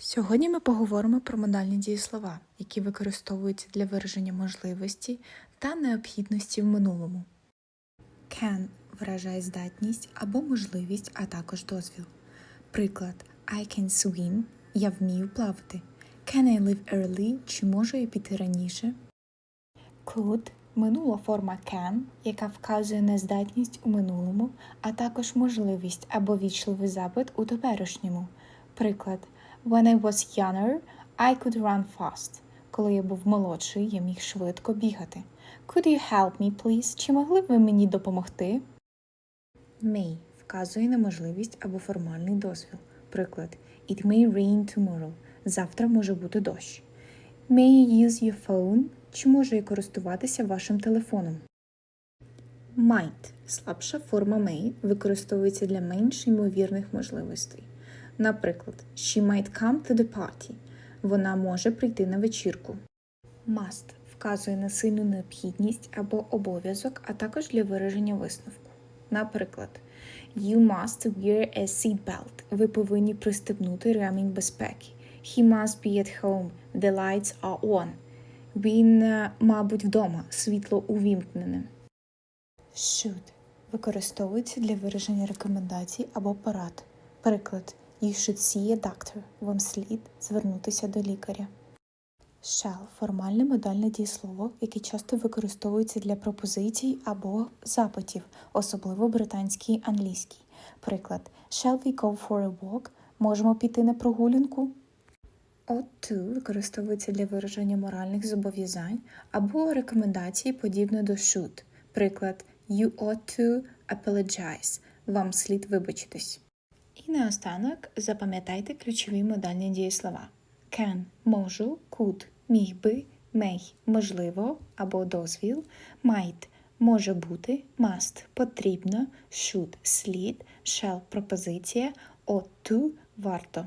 Сьогодні ми поговоримо про модальні дієслова, які використовуються для вираження можливості та необхідності в минулому. Can виражає здатність або можливість, а також дозвіл. Приклад I can swim я вмію плавати. Can I leave early чи можу я піти раніше? Could минула форма can, яка вказує на здатність у минулому, а також можливість або вічливий запит у теперішньому. Приклад When I was younger, I could run fast. Коли я був молодший, я міг швидко бігати. Could you help me, please? Чи могли б ви мені допомогти? May вказує на можливість або формальний дозвіл. Приклад It may rain tomorrow. Завтра може бути дощ. May you use your phone? Чи можу я користуватися вашим телефоном? Might слабша форма may використовується для менш ймовірних можливостей. Наприклад, she might come to the party. Вона може прийти на вечірку. Must вказує на сильну необхідність або обов'язок, а також для вираження висновку. Наприклад, You must wear a seatbelt. Ви повинні пристебнути ремінь безпеки. He must be at home. The lights are on. Він, е, мабуть, вдома. Світло увімкнене. Should використовується для вираження рекомендацій або порад. Приклад You should see a doctor. Вам слід звернутися до лікаря. Shall – формальне модальне дієслово, яке часто використовується для пропозицій або запитів, особливо британській і англійській. Приклад Shall we go for a walk? Можемо піти на прогулянку? Ought to використовується для вираження моральних зобов'язань або рекомендацій, подібно до should. Приклад You ought to apologize. Вам слід вибачитись. І наостанок запам'ятайте ключові модальні дієслова. Can – можу, could – міг би, may – можливо або дозвіл, might – може бути, must – потрібно, should – слід, shall – пропозиція, ought to – варто.